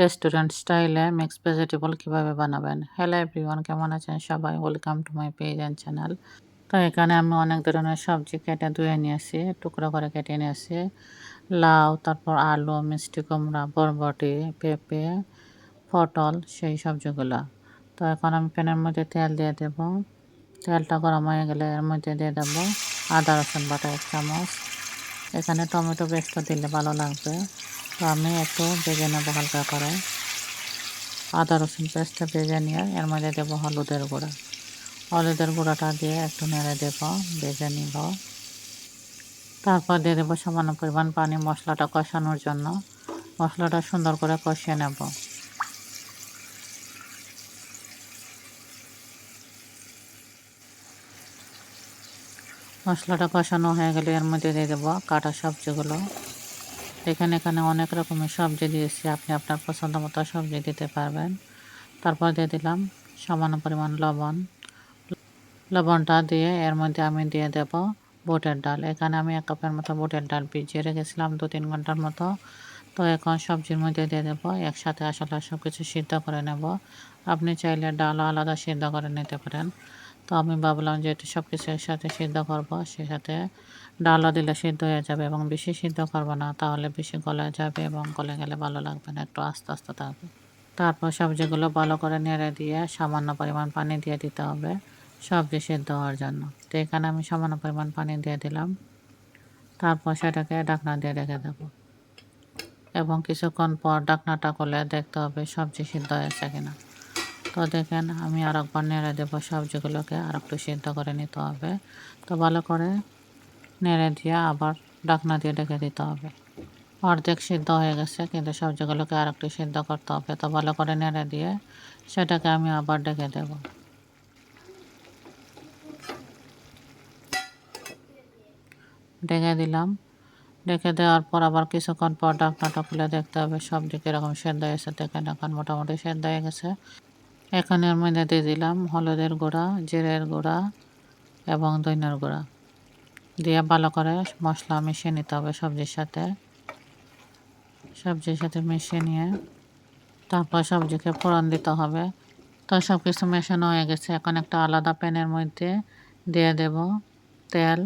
Restaurant স্টাইলে mix vegetable কীভাবে বানাবেন? হ্যালো এভরিওয়ান কেমন আছেন সবাই? Welcome to my page and channel তো এখানে আমি অনেক ধরনের সবজি কেটে ধুয়ে নিয়েছি, টুকরো করে কেটে নিয়েছি। লাউ, তারপর আলু, মিষ্টি কুমড়া, বরবটি, পেঁপে, পটল, সেই সবজিগুলো। তো এখন আমি প্যানের মধ্যে তেল দিয়ে দেব। তেলটা গরম হয়ে গেলে এর মধ্যে দিয়ে দেবো আদা, রসুন বাটা এক চামচ। এখানে টমেটো পেস্টটা দিলে ভালো লাগবে। তো আমি একটু ভেজে নেব হালকা করে। আদা রসুন পেস্টটা ভেজে নিয়ে এর মধ্যে দেবো হলুদের গুঁড়া। হলুদের গুঁড়াটা দিয়ে একটু নেড়ে দেব, ভেজে নিব। তারপর দিয়ে দেবো সামান্য পরিমাণ পানি মশলাটা কষানোর জন্য। মশলাটা সুন্দর করে কষিয়ে নেব। মশলাটা কষানো হয়ে গেলে এর মধ্যে দিয়ে দেবো কাটা সবজিগুলো। এখানে এখানে অনেক রকমের সবজি দিয়েছি, আপনি আপনার পছন্দ মতো সবজি দিতে পারবেন। তারপর দিয়ে দিলাম সামান্য পরিমাণ লবণ। লবণটা দিয়ে এর মধ্যে আমি দিয়ে দেব বুটের ডাল। এখানে আমি এক কাপের মতো বুটের ডাল ভিজিয়ে রেখেছিলাম দু তিন ঘণ্টার মতো। তো এখন সবজির মধ্যে দিয়ে দেবো, একসাথে আসলে সব কিছু সিদ্ধ করে নেব। আপনি চাইলে ডালও আলাদা সিদ্ধ করে নিতে পারেন। তো আমি ভাবলাম যে এটা সব কিছু একসাথে সিদ্ধ করব সাথে ডালও দিলে সিদ্ধ হয়ে যাবে এবং বেশি সিদ্ধ করব না, তাহলে বেশি গলে যাবে এবং গলে গেলে ভালো লাগবে না, একটু আস্তে আস্তে থাকবে তারপর সবজিগুলো ভালো করে নেড়ে দিয়ে সামান্য পরিমাণ পানি দিয়ে দিতে হবে সবজি সিদ্ধ হওয়ার জন্য। তো এখানে আমি সামান্য পরিমাণ পানি দিয়ে দিলাম। তারপর সেটাকে ডাকনা দিয়ে রেখে দেব। এবং কিছুক্ষণ পর ডাকনাটা করলে দেখতে হবে সবজি সিদ্ধ হয়েছে কিনা। তো দেখেন, আমি আর একবার নেড়ে দেবো সবজিগুলোকে আর একটু সিদ্ধ করে নিতে হবে। তো ভালো করে নেড়ে দিয়ে আবার ডাকনা দিয়ে ডেকে দিতে হবে। অর্ধেক সিদ্ধ হয়ে গেছে, কিন্তু সবজিগুলোকে আর একটু সিদ্ধ করতে হবে। তো ভালো করে নেড়ে দিয়ে সেটাকে আমি আবার ডেকে দেব। ডেকে দিলাম। ডেকে দেওয়ার পর আবার কিছুক্ষণ পর ডাকনাটা খুলে দেখতে হবে সবজি কীরকম সেদ্ধ হয়েছে। দেখেন এখন মোটামুটি সেদ্ধ হয়ে গেছে। এখানে এর মধ্যে দিয়ে দিলাম হলুদের গুঁড়া, জিরের গুঁড়া এবং দইনার গুঁড়া। দিয়ে ভালো করে মশলা মিশিয়ে নিতে হবে সবজির সাথে। সবজির সাথে মিশিয়ে নিয়ে তারপর সবজিকে ফোড়ন দিতে হবে। তো সব কিছু মেশানো হয়ে গেছে। এখন একটা আলাদা প্যানের মধ্যে দিয়ে দেব তেল।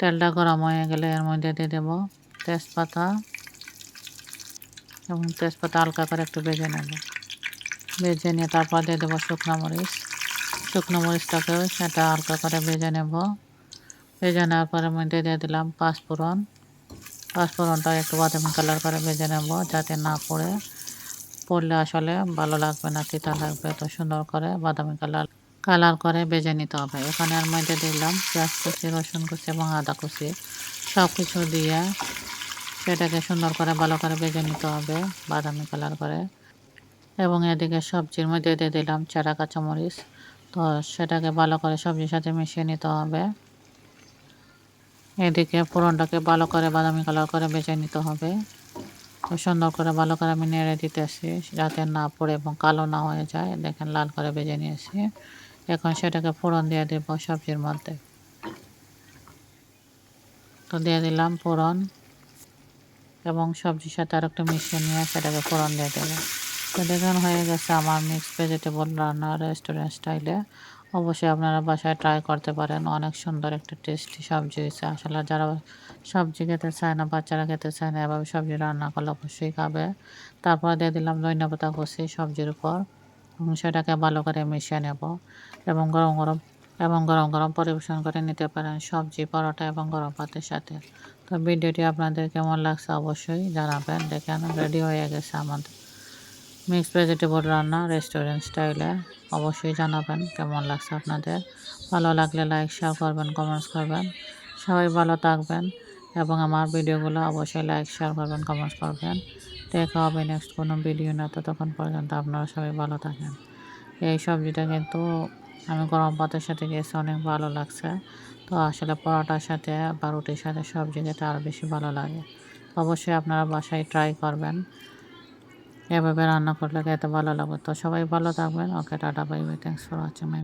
তেলটা গরম হয়ে গেলে এর মধ্যে দিয়ে দেব তেজপাতা এবং তেজপাতা হালকা করে একটু ভেজে নেব। ভেজে নিয়ে তারপর দিয়ে দেবো শুকনো মরিচ। শুকনো মরিচটাকেও সেটা হালকা করে ভেজে নেব। ভেজে নেওয়ার পরে মধ্যে দিয়ে দিলাম পাঁচফোড়ন। পাঁচফোড়নটা একটু বাদামি কালার করে ভেজে নেব যাতে না পড়ে। পড়লে আসলে ভালো লাগবে না, তিতা লাগবে তো সুন্দর করে বাদামি কালার। কালার করে ভেজে নিতে হবে। এখানে আর মধ্যে দিলাম পেঁয়াজ কুচি, রসুন কুচি এবং আদা কুচি। সব কিছু দিয়ে সেটাকে সুন্দর করে ভালো করে ভেজে নিতে হবে বাদামি কালার করে। এবং এদিকে সবজির মধ্যে দিয়ে দিলাম চারা, কাঁচামরিচ। তো সেটাকে ভালো করে সবজির সাথে মিশিয়ে নিতে হবে। এদিকে ফোড়নটাকে ভালো করে বাদামি কালার করে বেজে নিতে হবে। তো সুন্দর করে ভালো করে আমি নেড়ে দিতেছি, যাতে না পড়ে এবং কালো না হয়ে যায়। দেখেন লাল করে বেজে নিয়েছি। এখন সেটাকে ফোড়ন দিয়ে দেবো সবজির মধ্যে। তো দিয়ে দিলাম ফোড়ন এবং সবজির সাথে আর একটু মিশিয়ে নিয়ে সেটাকে ফোড়ন দিয়ে দেবো। তো দেখুন হয়ে গেছে আমার মিক্স ভেজিটেবল রান্না রেস্টুরেন্ট স্টাইলে অবশ্যই আপনারা বাসায় ট্রাই করতে পারেন, অনেক সুন্দর একটা টেস্টি সবজি হয়েছে। আসলে যারা সবজি খেতে চায় না, বাচ্চারা খেতে চায় না, এভাবে সবজি রান্না করলে অবশ্যই খাবে। তারপর দিয়ে দিলাম ধন্যপাতা কষি সবজির উপর। সেটাকে ভালো করে মিশিয়ে নেব। এবং গরম গরম, এবং গরম গরম পরিবেশন করে নিতে পারেন সবজি, পরোটা এবং গরম ভাতের সাথে। তো ভিডিওটি আপনাদের কেমন লাগছে অবশ্যই জানাবেন। দেখেন রেডি হয়ে গেছে আমাদের মিক্সড ভেজিটেবল রান্না, রেস্টুরেন্ট স্টাইলে অবশ্যই জানাবেন কেমন লাগছে আপনাদের। ভালো লাগলে লাইক শেয়ার করবেন কমেন্টস করবেন। সবাই ভালো থাকবেন এবং আমার ভিডিওগুলো অবশ্যই লাইক শেয়ার করবেন কমেন্টস করবেন। দেখা হবে নেক্সট কোনো ভিডিও না তো তখন পর্যন্ত আপনারা সবাই ভালো থাকেন। এই সবজিটা কিন্তু আমি গরম ভাতের সাথে গেছি অনেক ভালো লাগছে। তো আসলে পরোটার সাথে বা রুটির সাথে সবজি খেতে আরও বেশি ভালো লাগে। অবশ্যই আপনারা বাসায় ট্রাই করবেন। এভাবে রান্না করলে খেতে ভালো লাগবে তো সবাই ভালো থাকবেন। Okay, tata, bye bye. Thanks for watching my